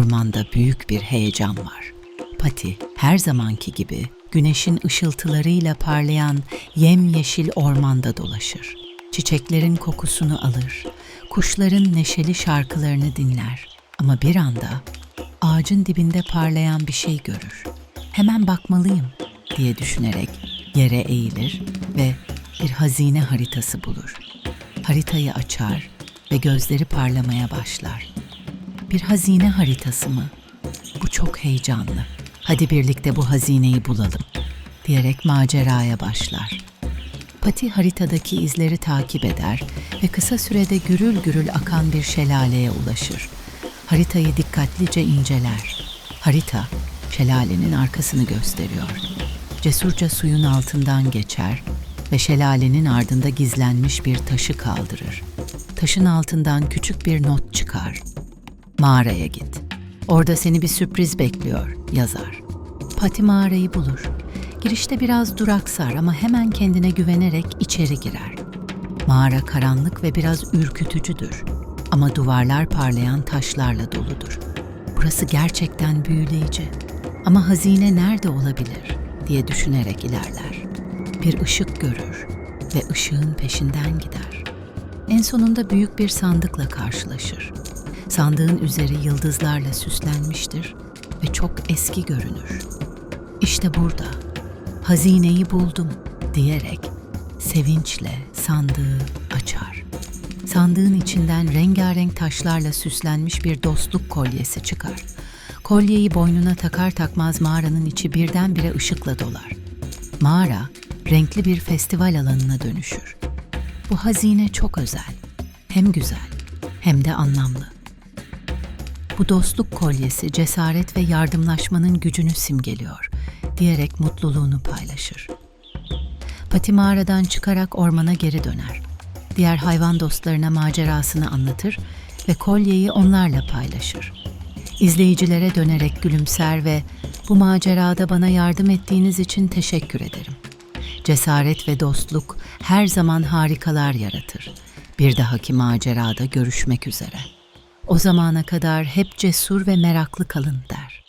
ormanda büyük bir heyecan var. Pati her zamanki gibi güneşin ışıltılarıyla parlayan yemyeşil ormanda dolaşır. Çiçeklerin kokusunu alır, kuşların neşeli şarkılarını dinler. Ama bir anda ağacın dibinde parlayan bir şey görür. Hemen bakmalıyım diye düşünerek yere eğilir ve bir hazine haritası bulur. Haritayı açar ve gözleri parlamaya başlar. Bir hazine haritası mı? Bu çok heyecanlı. Hadi birlikte bu hazineyi bulalım diyerek maceraya başlar. Pati haritadaki izleri takip eder ve kısa sürede gürül gürül akan bir şelaleye ulaşır. Haritayı dikkatlice inceler. Harita şelalenin arkasını gösteriyor. Cesurca suyun altından geçer ve şelalenin ardında gizlenmiş bir taşı kaldırır. Taşın altından küçük bir not çıkar. Mağaraya git. Orada seni bir sürpriz bekliyor, yazar. Pati mağarayı bulur. Girişte biraz duraksar ama hemen kendine güvenerek içeri girer. Mağara karanlık ve biraz ürkütücüdür. Ama duvarlar parlayan taşlarla doludur. Burası gerçekten büyüleyici. Ama hazine nerede olabilir diye düşünerek ilerler. Bir ışık görür ve ışığın peşinden gider. En sonunda büyük bir sandıkla karşılaşır. Sandığın üzeri yıldızlarla süslenmiştir ve çok eski görünür. İşte burada hazineyi buldum diyerek sevinçle sandığı açar. Sandığın içinden rengarenk taşlarla süslenmiş bir dostluk kolyesi çıkar. Kolyeyi boynuna takar takmaz mağaranın içi birdenbire ışıkla dolar. Mağara renkli bir festival alanına dönüşür. Bu hazine çok özel. Hem güzel hem de anlamlı. Bu dostluk kolyesi cesaret ve yardımlaşmanın gücünü simgeliyor diyerek mutluluğunu paylaşır. Pati mağaradan çıkarak ormana geri döner. Diğer hayvan dostlarına macerasını anlatır ve kolyeyi onlarla paylaşır. İzleyicilere dönerek gülümser ve bu macerada bana yardım ettiğiniz için teşekkür ederim. Cesaret ve dostluk her zaman harikalar yaratır. Bir dahaki macerada görüşmek üzere. O zamana kadar hep cesur ve meraklı kalın der.